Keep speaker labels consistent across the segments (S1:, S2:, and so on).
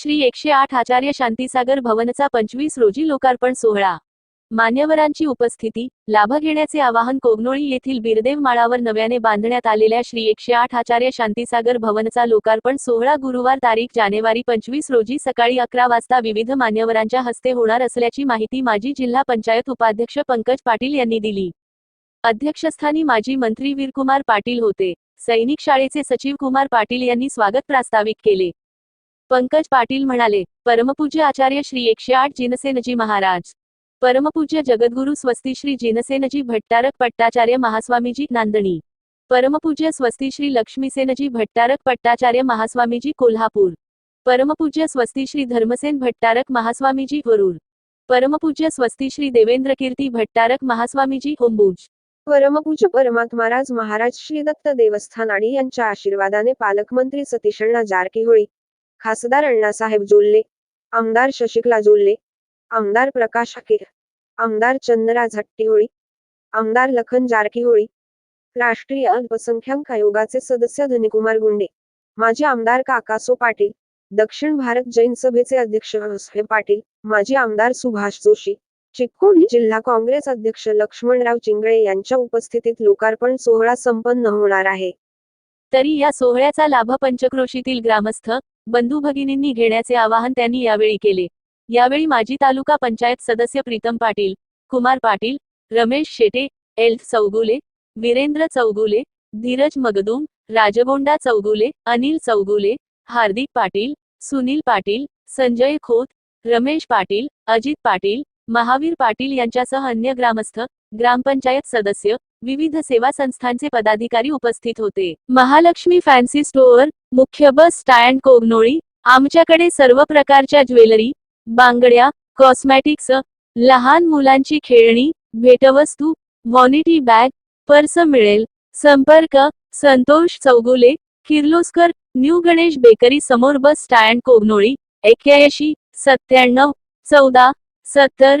S1: श्री एकशे आठ आचार्य शांतीसागर भवनचा पंचवीस रोजी लोकार्पण सोहळा. मान्यवरांची उपस्थिती लाभ घेण्याचे आवाहन कोगनोळी येथील बिरदेव माळावर नव्याने बांधण्यात आलेल्या श्री एकशे आठ आचार्य शांतीसागर भवनचा लोकार्पण सोहळा गुरुवार तारीख जानेवारी पंचवीस रोजी सकाळी अकरा वाजता विविध मान्यवरांच्या हस्ते होणार असल्याची माहिती माजी जिल्हा पंचायत उपाध्यक्ष पंकज पाटील यांनी दिली. अध्यक्षस्थानी माजी मंत्री वीरकुमार पाटील होते. सैनिक शाळेचे सचिव कुमार पाटील यांनी स्वागत प्रास्ताविक केले. पंकज पाटील म्हणाले परमपूज्य आचार्य श्री एकशे आठ जिनसेनजी महाराज. परमपूज्य जगद्गुरु स्वस्ती श्री जिनसेनजी भट्टारक पट्टाचार्य महास्वामीजी नांदणी. परमपूज्य स्वस्ती श्री लक्ष्मीसेनजी भट्टारक पट्टाचार्य महास्वामीजी कोल्हापूर. परमपूज्य स्वस्ती श्री धर्मसेन भट्टारक महास्वामीजी वरूर. परमपूज्य स्वस्ती श्री देवेंद्र कीर्ती भट्टारक महास्वामीजी होंबूज
S2: परमपूज्य परमात्माराज महाराज श्री दत्त देवस्थान आणि यांच्या आशीर्वादाने पालकमंत्री सतीश अण्णा जारकीहोळी खासदार अण्णासाहेब जोल्ले आमदार शशिकला जोल्ले आमदार प्रकाश अकेर आमदार चंद्रराज हट्टीहोळी आमदार लखन जारकीहोळी राष्ट्रीय अल्पसंख्याक आयोगाचे सदस्य धनीकुमार गुंडे माजी आमदार काकासो पाटील दक्षिण भारत जैन सभेचे अध्यक्ष हसफे पाटील माजी आमदार सुभाष जोशी चिक्कोडी जिल्हा काँग्रेस अध्यक्ष लक्ष्मणराव चिंगळे यांच्या उपस्थितीत लोकार्पण सोहळा संपन्न होणार आहे.
S1: तरी या सोहळ्याचा लाभ पंचक्रोशीतील ग्रामस्थ बंधू भगिनींनी घेण्याचे आवाहन त्यांनी यावेळी केले. यावेळी माजी तालुका पंचायत सदस्य प्रीतम पाटील कुमार पाटील रमेश शेटे एल. चौगुले वीरेंद्र चौगुले धीरज मगदूम राजगोंडा चौगुले अनिल चौगुले हार्दिक पाटील सुनील पाटील संजय खोत रमेश पाटील अजित पाटील महावीर पाटील यांच्यासह अन्य ग्रामस्थ ग्रामपंचायत सदस्य विविध सेवा संस्थांचे पदाधिकारी उपस्थित होते. महालक्ष्मी फॅन्सी स्टोअर मुख्य बस स्टँड कोगनोळी आमच्याकडे सर्व प्रकारच्या ज्वेलरी बांगड्या कॉस्मॅटिक्स लहान मुलांची खेळणी भेटवस्तू व्हॉनिटी बॅग पर्स मिळेल संपर्क संतोष चौगुले किर्लोस्कर न्यू गणेश बेकरी समोर बस स्टँड कोगनोळी एक्क्याऐंशी सत्त्याण्णव चौदा सत्तर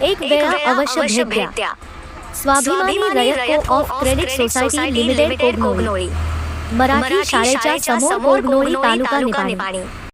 S3: एक वेळा अवश्य भेट द्या. Swabhimani Rayat co of credit society limited Kognoli Marathi शाळेच्या समोर कोगनोळी तालुका निपाणी.